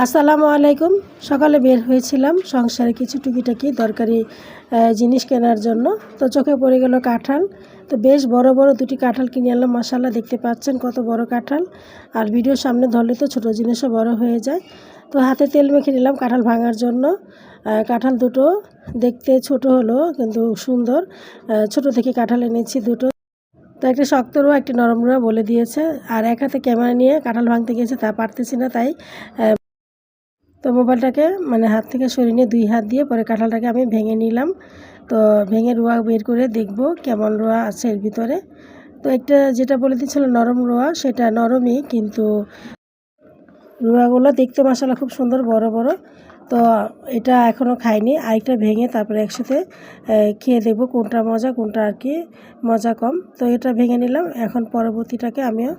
আসসালামু আলাইকুম। সকালে বের হয়েছিলাম, সংসারে কিছু টুকিটাকি দরকারি জিনিস কেনার জন্য। তো চোখে পড়ে গেল কাঁঠাল। তো বেশ বড় বড় দুটি কাঁঠাল কিনে আনলাম মশালা দেখতে পাচ্ছেন কত বড় কাঁঠাল। আর ভিডিও সামনে ধরলে তো ছোটো জিনিসও বড় হয়ে যায়। তো হাতে তেল মেখে নিলাম কাঁঠাল ভাঙার জন্য। কাঁঠাল দুটো দেখতে ছোট হলো, কিন্তু সুন্দর। ছোট থেকে কাঁঠাল এনেছি দুটো। তো একটা শক্ত রোয়া, একটি নরম রোয়া বলে দিয়েছে। আর এক হাতে ক্যামেরা নিয়ে কাঁঠাল ভাঙতে গিয়েছে, তা পারতেছি না, তাই তো মোবাইলটাকে মানে হাত থেকে সরিয়ে নিয়ে দুই হাত দিয়ে পরে কাঁঠালটাকে আমি ভেঙে নিলাম। তো ভেঙে রোয়া বের করে দেখব কেমন রোয়া আছে এর ভিতরে। তো একটা যেটা বলে দিচ্ছিল নরম রোয়া, সেটা নরমই, কিন্তু রোয়াগুলো দেখতে মশালা খুব সুন্দর বড় বড়। তো এটা এখনও খাইনি। আরেকটা ভেঙে তারপরে একসাথে খেয়ে দেখব কোনটা মজা, কোনটা আর কি মজা কম। তো এটা ভেঙে নিলাম। এখন পরবর্তীটাকে আমিও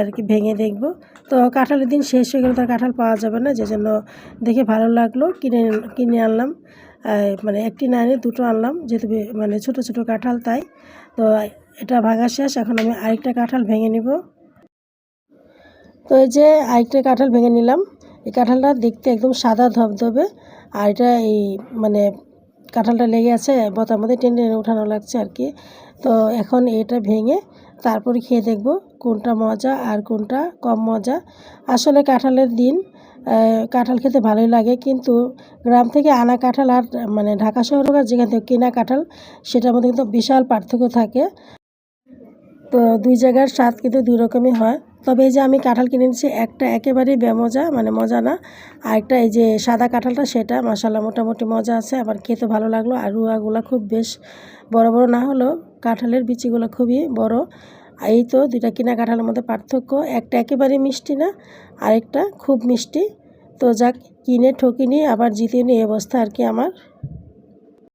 আর কি ভেঙে দেখব। তো কাঁঠালের দিন শেষ হয়ে গেলে তার কাঁঠাল পাওয়া যাবে না। যে জন্য দেখে ভালো লাগল কিনে কিনে আনলাম। মানে একটি না এনে দুটো আনলাম। যেহেতু মানে ছোট ছোট কাঁঠাল তাই। তো এটা ভাঙা শেষ। এখন আমি আরেকটা কাঁঠাল ভেঙে নিব। তো এই যে আরেকটা কাঁঠাল ভেঙে নিলাম। এই কাঁঠালটা দেখতে একদম সাদা ধবধবে আর এটা এই মানে কাঁঠালটা লেগে আছে, বতার মধ্যে টেনে টেনে উঠানো লাগছে আর কি। তো এখন এটা ভেঙে তারপরে খেয়ে দেখব কোনটা মজা আর কোনটা কম মজা। আসলে কাঁঠালের দিন কাঁঠাল খেতে ভালোই লাগে কিন্তু গ্রাম থেকে আনা কাঁঠাল আর মানে ঢাকা শহর আর যেখান থেকে কেনা কাঁঠাল, সেটার মধ্যে কিন্তু বিশাল পার্থক্য থাকে। তো দুই জায়গার স্বাদ কিন্তু দুই রকমই হয়। তবে এই যে আমি কাঁঠাল কিনে নিচ্ছি একটা একেবারেই বেমজা মানে মজা না। আর একটা এই যে সাদা কাঁঠালটা, সেটা মশালা মোটামুটি মজা আছে, আবার খেতে ভালো লাগল। আর রুয়াগুলো খুব বেশ বড় বড় না হলেও কাঁঠালের বিচিগুলো খুবই বড়। এই তো দুইটা কিনা কাঁঠালের মধ্যে পার্থক্য, একটা একেবারে মিষ্টি না, আরেকটা খুব মিষ্টি। তো যাক, কিনে ঠকিনি, আবার জিতিয়ে নি এই অবস্থা আর কি আমার।